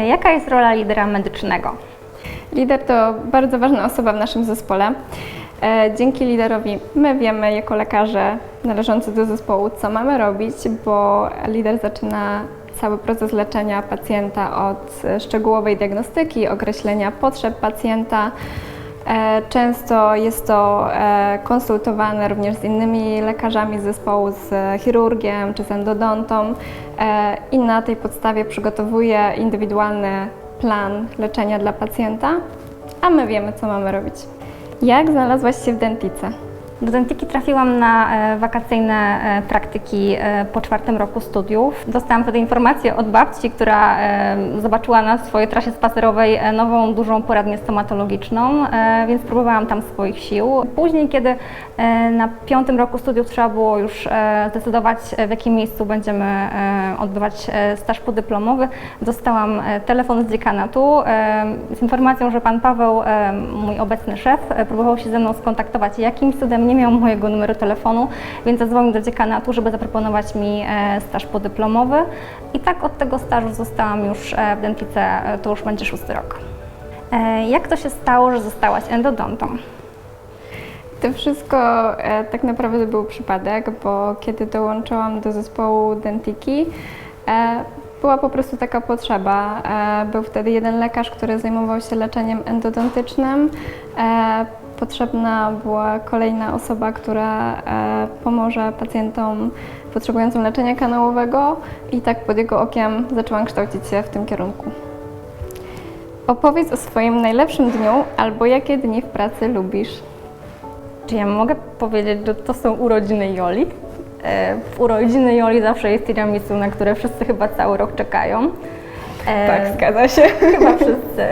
Jaka jest rola lidera medycznego? Lider to bardzo ważna osoba w naszym zespole. E, Dzięki liderowi my wiemy jako lekarze należący do zespołu, co mamy robić, bo lider zaczyna cały proces leczenia pacjenta od e, szczegółowej diagnostyki, określenia potrzeb pacjenta. E, Często jest to e, konsultowane również z innymi lekarzami zespołu, z chirurgiem czy z endodontą e, i na tej podstawie przygotowuje indywidualny plan leczenia dla pacjenta, a my wiemy, co mamy robić. Jak znalazłaś się w dentice? Do Dentiki trafiłam na e, wakacyjne e, praktyki e, po czwartym roku studiów. Dostałam wtedy informację od babci, która zobaczyła na swojej trasie spacerowej nową, dużą poradnię stomatologiczną, więc próbowałam tam swoich sił. Później, kiedy na piątym roku studiów trzeba było już zdecydować, w jakim miejscu będziemy odbywać staż podyplomowy, dostałam telefon z dziekanatu e, z informacją, że pan Paweł, mój obecny szef, próbował się ze mną skontaktować. Jakimś cudem nie miał mojego numeru telefonu, więc zadzwonił do dziekanatu, żeby zaproponować mi e, staż podyplomowy. I tak od tego stażu zostałam już e, w Dentice, e, to już będzie szósty rok. Jak to się stało, że zostałaś endodontą? To wszystko tak naprawdę był przypadek, bo kiedy dołączyłam do zespołu Dentiki, była po prostu taka potrzeba. Był wtedy jeden lekarz, który zajmował się leczeniem endodontycznym. Potrzebna była kolejna osoba, która e, pomoże pacjentom potrzebującym leczenia kanałowego i tak pod jego okiem zaczęłam kształcić się w tym kierunku. Opowiedz o swoim najlepszym dniu albo jakie dni w pracy lubisz. Czy ja mogę powiedzieć, że to są urodziny Joli? E, W urodziny Joli zawsze jest tiramisu, na które wszyscy chyba cały rok czekają. E, Tak, zgadza się. Chyba wszyscy.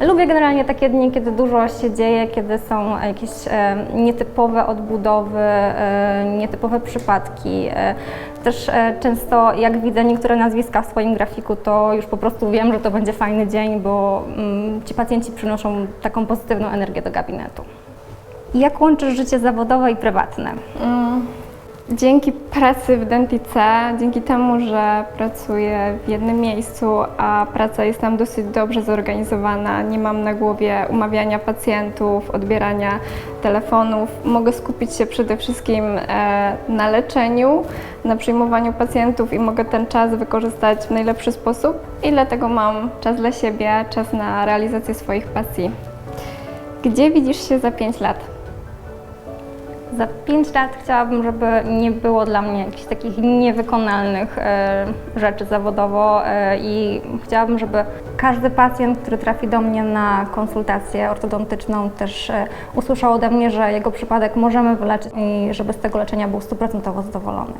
Lubię generalnie takie dni, kiedy dużo się dzieje, kiedy są jakieś e, nietypowe odbudowy, e, nietypowe przypadki. E, Też często jak widzę niektóre nazwiska w swoim grafiku, to już po prostu wiem, że to będzie fajny dzień, bo mm, ci pacjenci przynoszą taką pozytywną energię do gabinetu. Jak łączysz życie zawodowe i prywatne? Mm, Dzięki pracy w Dentice, dzięki temu, że pracuję w jednym miejscu, a praca jest tam dosyć dobrze zorganizowana, nie mam na głowie umawiania pacjentów, odbierania telefonów, mogę skupić się przede wszystkim e, na leczeniu, na przyjmowaniu pacjentów i mogę ten czas wykorzystać w najlepszy sposób i dlatego mam czas dla siebie, czas na realizację swoich pasji. Gdzie widzisz się za 5 lat? Za 5 lat chciałabym, żeby nie było dla mnie jakichś takich niewykonalnych e, rzeczy zawodowo e, i chciałabym, żeby każdy pacjent, który trafi do mnie na konsultację ortodontyczną też e, usłyszał ode mnie, że jego przypadek możemy wyleczyć i żeby z tego leczenia był stuprocentowo zadowolony.